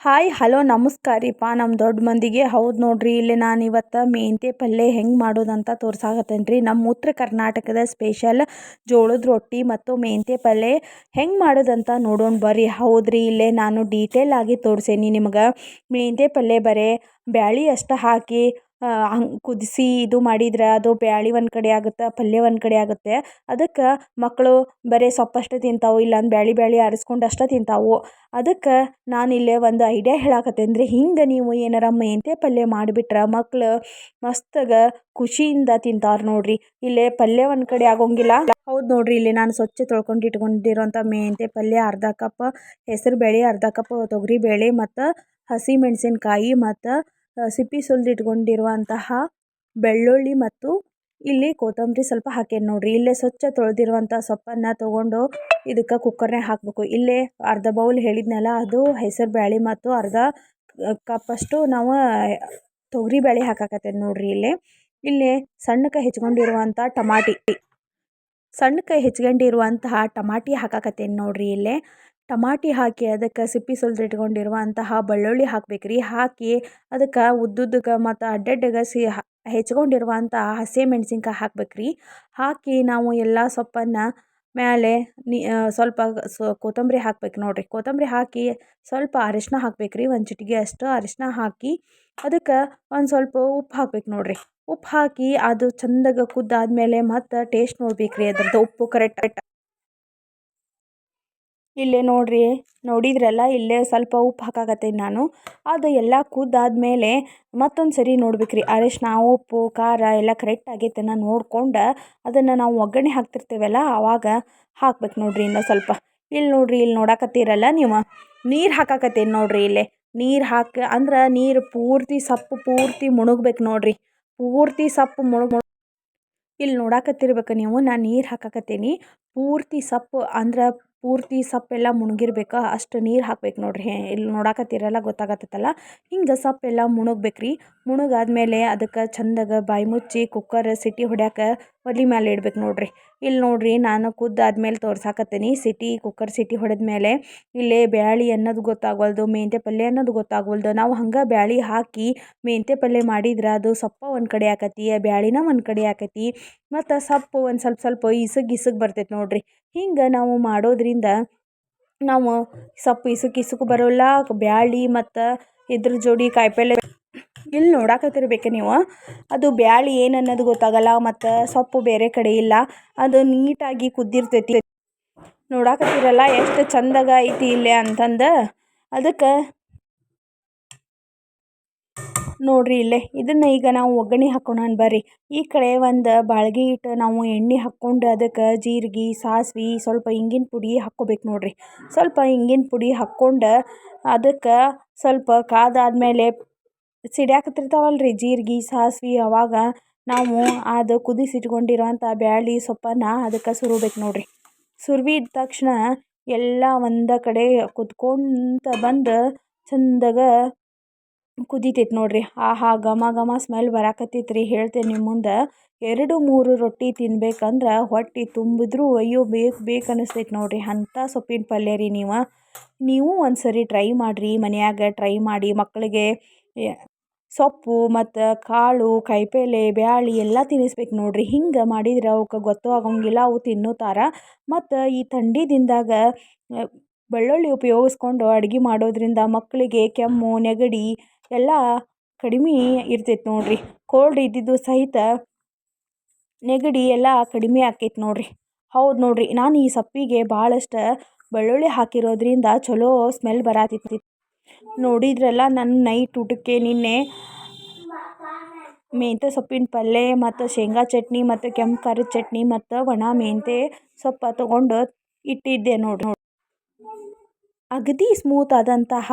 Hi, hello ನಮಸ್ಕಾರ ನಮ್ಮ ದೊಡ್ಡ ಮಂದಿಗೆ, ಹೌದು ನೋಡ್ರಿ, ಇಲ್ಲಿ ನಾನು ಇವತ್ತು ಮೆಂತೆ ಪಲ್ಯ ಹೆಂಗೆ ಮಾಡೋದಂತ ತೋರ್ಸಾಕತ್ತೇನೆ ರೀ ನಮ್ಮ ಉತ್ತರ ಕರ್ನಾಟಕದ ಸ್ಪೆಷಲ್ ಜೋಳದ ರೊಟ್ಟಿ ಮತ್ತು ಮೆಂತೆ ಪಲ್ಯ ಹೆಂಗೆ ಮಾಡೋದಂತ ನೋಡೋಣ ಬರ್ರಿ. ಹೌದ್ರಿ, ಇಲ್ಲೇ ನಾನು ಡೀಟೇಲ್ ಆಗಿ ತೋರಿಸೇನಿ ನಿಮಗೆ. ಮೆಂತೆ ಪಲ್ಯ ಬರೇ ಬ್ಯಾಳಿ ಅಷ್ಟು ಹಾಕಿ ಹಂಗೆ ಕುದಿಸಿ ಇದು ಮಾಡಿದ್ರೆ ಅದು ಬ್ಯಾಳಿ ಒಂದು ಕಡೆ ಆಗುತ್ತೆ, ಪಲ್ಯ ಒಂದು ಕಡೆ ಆಗುತ್ತೆ. ಅದಕ್ಕೆ ಮಕ್ಕಳು ಬರೀ ಸೊಪ್ಪಷ್ಟೇ ತಿಂತಾವೆ ಇಲ್ಲ ಅಂದ್ರೆ ಬ್ಯಾಳಿ ಬ್ಯಾಳೆ ಆರಿಸ್ಕೊಂಡು ಅಷ್ಟೇ ತಿಂತಾವೆ. ಅದಕ್ಕೆ ನಾನು ಇಲ್ಲೇ ಒಂದು ಐಡಿಯಾ ಹೇಳಾಕತ್ತೇನೆ ರೀ ಹಿಂಗೆ ನೀವು ಏನಾರ ಮೆಂತ್ಯ ಪಲ್ಯ ಮಾಡಿಬಿಟ್ರೆ ಮಕ್ಕಳು ಮಸ್ತಾಗ ಖುಷಿಯಿಂದ ತಿಂತಾರೆ ನೋಡ್ರಿ. ಇಲ್ಲೇ ಪಲ್ಯ ಒಂದು ಕಡೆ ಆಗೋಂಗಿಲ್ಲ. ಹೌದು ನೋಡ್ರಿ, ಇಲ್ಲಿ ನಾನು ಸ್ವಚ್ಛ ತೊಳ್ಕೊಂಡು ಇಟ್ಕೊಂಡಿರೋಂಥ ಮೆಂತೆ ಪಲ್ಯ ಅರ್ಧ ಕಪ್, ಹೆಸರು ಬೇಳೆ ಅರ್ಧ ಕಪ್ ತೊಗರಿ ಬೇಳೆ ಮತ್ತು ಹಸಿ ಮೆಣಸಿನ್ಕಾಯಿ ಮತ್ತು ಸಿಪ್ಪೆ ಸುಲಿದಿಟ್ಕೊಂಡಿರುವಂತಹ ಬೆಳ್ಳುಳ್ಳಿ ಮತ್ತು ಇಲ್ಲಿ ಕೊತ್ತಂಬರಿ ಸ್ವಲ್ಪ ಹಾಕೇನಿ ನೋಡಿರಿ. ಇಲ್ಲೇ ಸ್ವಚ್ಛ ತೊಳೆದಿರುವಂಥ ಸೊಪ್ಪನ್ನು ತೊಗೊಂಡು ಇದಕ್ಕೆ ಕುಕ್ಕರ್ನಾಗ ಹಾಕಬೇಕು. ಇಲ್ಲೇ ಅರ್ಧ ಬೌಲ್ ಹೇಳಿದ್ನಲ್ಲ, ಅದು ಹೆಸರು ಬ್ಯಾಳಿ ಮತ್ತು ಅರ್ಧ ಕಪ್ಪಷ್ಟು ನಾವು ತೊಗರಿ ಬೇಳೆ ಹಾಕಾಕತ್ತೇವೆ ನೋಡಿರಿ ಇಲ್ಲಿ. ಇಲ್ಲಿ ಸಣ್ಣಕ್ಕೆ ಹೆಚ್ಕೊಂಡಿರುವಂಥ ಟಮಾಟಿ ಸಣ್ಣಕ್ಕೆ ಹೆಚ್ಕೊಂಡಿರುವಂತಹ ಟಮಾಟಿ ಹಾಕಾಕತ್ತೇನೆ ನೋಡಿರಿ ಇಲ್ಲೇ. ಟಮಾಟಿ ಹಾಕಿ ಅದಕ್ಕೆ ಸಿಪ್ಪಿ ಸುಲ್ದು ಇಟ್ಕೊಂಡಿರುವಂತಹ ಬೆಳ್ಳುಳ್ಳಿ ಹಾಕ್ಬೇಕು ರೀ. ಹಾಕಿ ಅದಕ್ಕೆ ಉದ್ದುದ್ದಕ್ಕೆ ಮತ್ತು ಅಡ್ಡಡ್ಡಗೆ ಸಿ ಹೆಚ್ಕೊಂಡಿರುವಂಥ ಹಸಿಮೆಣ್ಸಿನ್ಕಾಯಿ ಹಾಕ್ಬೇಕು ರೀ. ಹಾಕಿ ನಾವು ಎಲ್ಲ ಸೊಪ್ಪನ್ನು ಮೇಲೆ ನೀ ಸ್ವಲ್ಪ ಸೊ ಕೊತ್ತಂಬರಿ ಹಾಕ್ಬೇಕು ನೋಡಿರಿ. ಕೊತ್ತಂಬರಿ ಹಾಕಿ ಸ್ವಲ್ಪ ಅರಿಶಿನ ಹಾಕ್ಬೇಕು ರೀ. ಒಂದು ಚಿಟಿಕೆ ಅಷ್ಟು ಅರಿಶಿನ ಹಾಕಿ ಅದಕ್ಕೆ ಒಂದು ಸ್ವಲ್ಪ ಉಪ್ಪು ಹಾಕ್ಬೇಕು ನೋಡಿರಿ. ಉಪ್ಪು ಹಾಕಿ ಅದು ಚಂದಾಗ ಕುದ್ದಾದ್ಮೇಲೆ ಮತ್ತು ಟೇಸ್ಟ್ ನೋಡ್ಬೇಕು ರೀ ಅದ್ರದ್ದು ಉಪ್ಪು ಕರೆಕ್ಟ್ ಇಲ್ಲೇ ನೋಡಿರಿ, ನೋಡಿದ್ರಲ್ಲ, ಇಲ್ಲೇ ಸ್ವಲ್ಪ ಉಪ್ಪು ಹಾಕಾಕತ್ತೀನಿ ನಾನು. ಅದು ಎಲ್ಲ ಕುದ್ದಾದ್ಮೇಲೆ ಮತ್ತೊಂದು ಸರಿ ನೋಡ್ಬೇಕು ರೀ ಅರಿಶಿನ ಉಪ್ಪು, ಖಾರ ಎಲ್ಲ ಕರೆಕ್ಟ್ ಆಗೈತೇನ ನೋಡ್ಕೊಂಡು ಅದನ್ನು ನಾವು ಒಗ್ಗರಣೆ ಹಾಕ್ತಿರ್ತೇವಲ್ಲ ಆವಾಗ ಹಾಕ್ಬೇಕು ನೋಡಿರಿ ಇನ್ನೂ ಸ್ವಲ್ಪ. ಇಲ್ಲಿ ನೋಡ್ರಿ ಇಲ್ಲಿ ನೋಡಾಕತ್ತೀರಲ್ಲ ನೀವು? ನೀರು ಹಾಕಾಕತ್ತೀನಿ ನೋಡಿರಿ ಇಲ್ಲೇ. ನೀರು ಹಾಕಿ, ಅಂದ್ರೆ ನೀರು ಪೂರ್ತಿ ಸಪ್ಪು ಪೂರ್ತಿ ಮುಳುಗ್ಬೇಕು ನೋಡಿರಿ. ಪೂರ್ತಿ ಸಪ್ಪು ಮುಳುಗ್ ಇಲ್ಲಿ ನೋಡಾಕತ್ತಿರ್ಬೇಕು ನೀವು? ನಾನು ನೀರು ಹಾಕಾಕತ್ತೀನಿ. ಪೂರ್ತಿ ಸಪ್ಪು ಅಂದ್ರೆ ಪೂರ್ತಿ ಸಪ್ಪೆಲ್ಲ ಮುಣಗಿರ್ಬೇಕು? ಅಷ್ಟು ನೀರು ಹಾಕ್ಬೇಕು ನೋಡಿರಿ. ಹೇ ಇಲ್ಲಿ ನೋಡಾಕತ್ತೀರಲ್ಲ ಗೊತ್ತಾಗತ್ತಲ್ಲ ಹಿಂಗೆ ಸಪ್ಪೆಲ್ಲ ಮುಳುಗ್ಬೇಕು ರೀ ಮುಳುಗಾದ್ಮೇಲೆ ಅದಕ್ಕೆ ಚಂದಾಗ ಬಾಯಿ ಮುಚ್ಚಿ ಕುಕ್ಕರ್ ಸಿಟಿ ಹೊಡ್ಯಾಕ ಒಲೆ ಮೇಲೆ ಇಡ್ಬೇಕು ನೋಡಿರಿ. ಇಲ್ಲಿ ನೋಡ್ರಿ ನಾನು ಕುದ್ದಾದ್ಮೇಲೆ ತೋರ್ಸಾಕತ್ತೀನಿ. ಸಿಟಿ, ಕುಕ್ಕರ್ ಸಿಟಿ ಹೊಡೆದ ಮೇಲೆ ಇಲ್ಲೇ ಬ್ಯಾಳಿ ಅನ್ನೋದು ಗೊತ್ತಾಗವಲ್ದು ಮೆಂತೆ ಪಲ್ಯ ಅನ್ನೋದು ಗೊತ್ತಾಗವಲ್ದು. ನಾವು ಹಂಗೆ ಬ್ಯಾಳಿ ಹಾಕಿ ಮೆಂತೆ ಪಲ್ಯ ಮಾಡಿದ್ರೆ ಅದು ಸೊಪ್ಪ ಒಂದು ಕಡೆ ಆಕತಿ ಬ್ಯಾಳಿನ ಒಂದು ಕಡೆ ಆಕತಿ, ಮತ್ತು ಸೊಪ್ಪು ಒಂದು ಸ್ವಲ್ಪ ಸ್ವಲ್ಪ ಇಸಗ್ ಇಸಗ್ ಬರ್ತೈತೆ ನೋಡಿರಿ. ಹಿಂಗೆ ನಾವು ಮಾಡೋದ್ರಿಂದ ನಾವು ಸೊಪ್ಪು ಇಸುಕ್ ಇಸುಕು ಬರೋಲ್ಲ, ಬ್ಯಾಳಿ ಮತ್ತು ಇದ್ರ ಜೋಡಿ ಕಾಯಿಪಲ್ಲೆ ಇಲ್ಲಿ ನೋಡಾಕತ್ತಿರ್ಬೇಕು ನೀವು? ಅದು ಬ್ಯಾಳಿ ಏನು ಅನ್ನೋದು ಗೊತ್ತಾಗಲ್ಲ, ಮತ್ತು ಸೊಪ್ಪು ಬೇರೆ ಕಡೆ ಇಲ್ಲ. ಅದು ನೀಟಾಗಿ ಕುದ್ದಿರ್ತೈತಿ. ನೋಡಾಕತ್ತೀರಲ್ಲ, ಎಷ್ಟು ಚಂದಾಗ ಐತಿ ಇಲ್ಲೇ ಅಂತಂದು. ಅದಕ್ಕೆ ನೋಡ್ರಿ ಇಲ್ಲೇ, ಇದನ್ನು ಈಗ ನಾವು ಒಗ್ಗರಣೆ ಹಾಕೋಣ ಬರ್ರಿ. ಈ ಕಡೆ ಒಂದು ಬಾಳ್ಗೆ ಇಟ್ಟು ನಾವು ಎಣ್ಣೆ ಹಾಕ್ಕೊಂಡು ಅದಕ್ಕೆ ಜೀರಿಗೆ, ಸಾಸ್ವಿ, ಸ್ವಲ್ಪ ಇಂಗಿನ ಪುಡಿ ಹಾಕ್ಕೋಬೇಕು ನೋಡ್ರಿ. ಸ್ವಲ್ಪ ಇಂಗಿನ ಪುಡಿ ಹಾಕ್ಕೊಂಡು ಅದಕ್ಕೆ ಸ್ವಲ್ಪ ಕಾದಾದ್ಮೇಲೆ ಸಿಡ್ಯಾಕತ್ತಿರ್ತಾವಲ್ಲ ರೀ ಜೀರಿಗೆ, ಸಾಸ್ವೆ ಅವಾಗ ನಾವು ಅದು ಕುದಿಸಿಟ್ಕೊಂಡಿರುವಂಥ ಬ್ಯಾಳಿ ಸೊಪ್ಪನ್ನು ಅದಕ್ಕೆ ಸುರಿಬೇಕು ನೋಡಿರಿ. ಸುರ್ವಿದ ತಕ್ಷಣ ಎಲ್ಲ ಒಂದು ಕಡೆ ಕುದ್ಕೊಂತ ಬಂದು ಚಂದಾಗ ಕುದಿತೈತೆ ನೋಡಿರಿ. ಆಹಾ, ಘಮ ಘಮ ಸ್ಮೆಲ್ ಬರಾಕತ್ತೈತೆ ರೀ ಹೇಳ್ತೇನೆ ನಿಮ್ಮ ಮುಂದೆ, ಎರಡು ಮೂರು ರೊಟ್ಟಿ ತಿನ್ಬೇಕಂದ್ರೆ ಹೊಟ್ಟೆ ತುಂಬಿದ್ರೂ ಅಯ್ಯೋ ಬೇಕು ಬೇಕು ಅನ್ನಿಸ್ತೈತೆ ನೋಡಿರಿ. ಅಂಥ ಸೊಪ್ಪಿನ ಪಲ್ಯ ರೀ ನೀವು. ನೀವು ಒಂದು ಸರಿ ಟ್ರೈ ಮಾಡಿರಿ, ಮನೆಯಾಗ ಟ್ರೈ ಮಾಡಿ ಮಕ್ಕಳಿಗೆ ಸೊಪ್ಪು ಮತ್ತು ಕಾಳು ಕಾಯಿಪಲ್ಲೆ ಬ್ಯಾಳೆ ಎಲ್ಲ ತಿನ್ನಿಸ್ಬೇಕು ನೋಡಿರಿ. ಹಿಂಗೆ ಮಾಡಿದ್ರೆ ಅವಕ್ಕೆ ಗೊತ್ತೂ ಆಗೋಂಗಿಲ್ಲ, ಅವು ತಿನ್ನುತ್ತಾರ ಮತ್ತು ಈ ಥಂಡಿ ದಿನದಾಗ ಬೆಳ್ಳುಳ್ಳಿ ಉಪಯೋಗಿಸ್ಕೊಂಡು ಅಡುಗೆ ಮಾಡೋದರಿಂದ ಮಕ್ಕಳಿಗೆ ಕೆಮ್ಮು, ನೆಗಡಿ ಎಲ್ಲ ಕಡಿಮೆ ಇರ್ತೈತೆ ನೋಡಿರಿ. ಕೋಲ್ಡ್ ಇದ್ದಿದ್ದು ಸಹಿತ ನೆಗಡಿ ಎಲ್ಲ ಕಡಿಮೆ ಆಕೈತೆ ನೋಡಿರಿ. ಹೌದು ನೋಡಿರಿ, ನಾನು ಈ ಸೊಪ್ಪಿಗೆ ಭಾಳಷ್ಟು ಬೆಳ್ಳುಳ್ಳಿ ಹಾಕಿರೋದ್ರಿಂದ ಚಲೋ ಸ್ಮೆಲ್ ಬರಾತೈತಿ. ನೋಡಿದ್ರಲ್ಲ ನನ್ನ ನೈಟ್ ಊಟಕ್ಕೆ ನಿನ್ನೆ ಮೆಂತ್ಯ ಸೊಪ್ಪಿನ ಪಲ್ಯ ಮತ್ತು ಶೇಂಗಾ ಚಟ್ನಿ ಮತ್ತು ಕೆಂಪು ಖಾರದ ಚಟ್ನಿ ಮತ್ತು ಒಣ ಮೆಂತ್ಯ ಸೊಪ್ಪು ತೊಗೊಂಡು ಇಟ್ಟಿದ್ದೆ ನೋಡಿ. ಅಗದಿ ಸ್ಮೂತ್ ಆದಂತಹ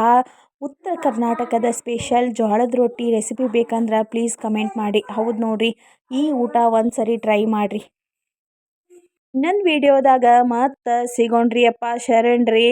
ಉತ್ತರ ಕರ್ನಾಟಕದ ಸ್ಪೆಷಲ್ ಜೋಳದ ರೊಟ್ಟಿ ರೆಸಿಪಿ ಬೇಕಂದ್ರೆ ಪ್ಲೀಸ್ ಕಮೆಂಟ್ ಮಾಡಿ. ಹೌದು ನೋಡಿರಿ, ಈ ಊಟ ಒಂದು ಸರಿ ಟ್ರೈ ಮಾಡಿರಿ. ಇನ್ನೊಂದು ವೀಡಿಯೋದಾಗ ಮತ್ತೆ ಸಿಗೋಣ್ರಿ ಅಪ್ಪ ಶರಣ್ರಿ